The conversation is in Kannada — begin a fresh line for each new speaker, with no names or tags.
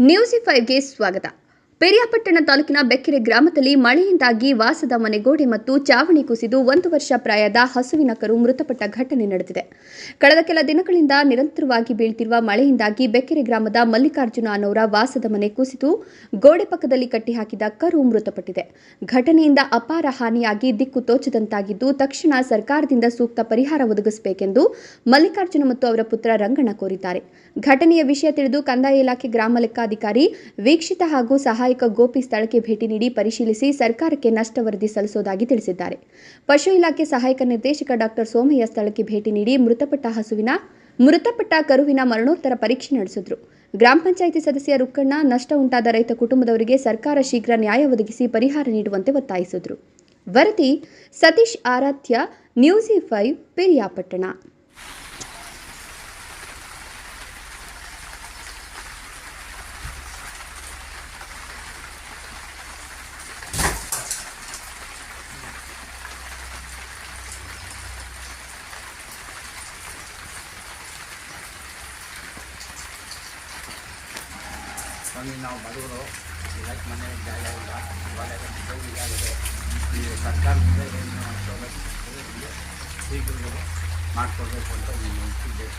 న్యూస్ ఫైవ్కి స్వాగతం. ಪೆರಿಯಾಪಟ್ಟಣ ತಾಲೂಕಿನ ಬೆಕ್ಕೆರೆ ಗ್ರಾಮದಲ್ಲಿ ಮಳೆಯಿಂದಾಗಿ ವಾಸದ ಮನೆಗೋಡೆ ಮತ್ತು ಚಾವಣಿ ಕುಸಿದು ಒಂದು ವರ್ಷ ಪ್ರಾಯದ ಹಸುವಿನ ಕರು ಮೃತಪಟ್ಟ ಘಟನೆ ನಡೆದಿದೆ. ಕಳೆದ ಕೆಲ ದಿನಗಳಿಂದ ನಿರಂತರವಾಗಿ ಬೀಳ್ತಿರುವ ಮಳೆಯಿಂದಾಗಿ ಬೆಕ್ಕೆರೆ ಗ್ರಾಮದ ಮಲ್ಲಿಕಾರ್ಜುನ ಅನ್ನೋರ ವಾಸದ ಮನೆ ಕುಸಿದು ಗೋಡೆ ಪಕ್ಕದಲ್ಲಿ ಕಟ್ಟಿಹಾಕಿದ ಕರು ಮೃತಪಟ್ಟಿದೆ. ಘಟನೆಯಿಂದ ಅಪಾರ ಹಾನಿಯಾಗಿ ದಿಕ್ಕು ತೋಚದಂತಾಗಿದ್ದು ತಕ್ಷಣ ಸರ್ಕಾರದಿಂದ ಸೂಕ್ತ ಪರಿಹಾರ ಒದಗಿಸಬೇಕೆಂದು ಮಲ್ಲಿಕಾರ್ಜುನ ಮತ್ತು ಅವರ ಪುತ್ರ ರಂಗಣ್ಣ ಕೋರಿದ್ದಾರೆ. ಘಟನೆಯ ವಿಷಯ ತಿಳಿದು ಕಂದಾಯ ಇಲಾಖೆ ಗ್ರಾಮ ಲೆಕ್ಕಾಧಿಕಾರಿ ವೀಕ್ಷಿತ ಹಾಗೂ ಸಹಾಯಕ ಗೋಪಿ ಸ್ಥಳಕ್ಕೆ ಭೇಟಿ ನೀಡಿ ಪರಿಶೀಲಿಸಿ ಸರ್ಕಾರಕ್ಕೆ ನಷ್ಟ ವರದಿ ಸಲ್ಲಿಸುವುದಾಗಿ ತಿಳಿಸಿದ್ದಾರೆ. ಪಶು ಇಲಾಖೆ ಸಹಾಯಕ ನಿರ್ದೇಶಕ ಡಾಕ್ಟರ್ ಸೋಮಯ್ಯ ಸ್ಥಳಕ್ಕೆ ಭೇಟಿ ನೀಡಿ ಮೃತಪಟ್ಟ ಹಸುವಿನ, ಮೃತಪಟ್ಟ ಕರುವಿನ ಮರಣೋತ್ತರ ಪರೀಕ್ಷೆ ನಡೆಸಿದ್ರು. ಗ್ರಾಮ ಪಂಚಾಯಿತಿ ಸದಸ್ಯ ರುಕ್ಕಣ್ಣ ನಷ್ಟ ಉಂಟಾದ ರೈತ ಕುಟುಂಬದವರಿಗೆ ಸರ್ಕಾರ ಶೀಘ್ರ ನ್ಯಾಯ ಒದಗಿಸಿ ಪರಿಹಾರ ನೀಡುವಂತೆ ಒತ್ತಾಯಿಸಿದ್ರು. ವರದಿ ಸತೀಶ್ ಆರಾಧ್ಯ, ನ್ಯೂಸಿ ಫೈವ್, ಪೆರಿಯಾಪಟ್ಟಣ.
ಸ್ವಾಮಿ ನಾವು ಬಡವರು ಇದಕ್ಕೆ ಮನೆ ಜಾಗ ಇಲ್ಲ ಇವಾಗ ಇದಾಗಿದೆ ಈ ಸರ್ಕಾರದಿಂದ ಏನು ಸೌಲಭ್ಯ ಶೀಘ್ರದಲ್ಲಿ ಮಾಡಿಕೊಡ್ಬೇಕು ಅಂತ ಈ ಉದ್ದೇಶ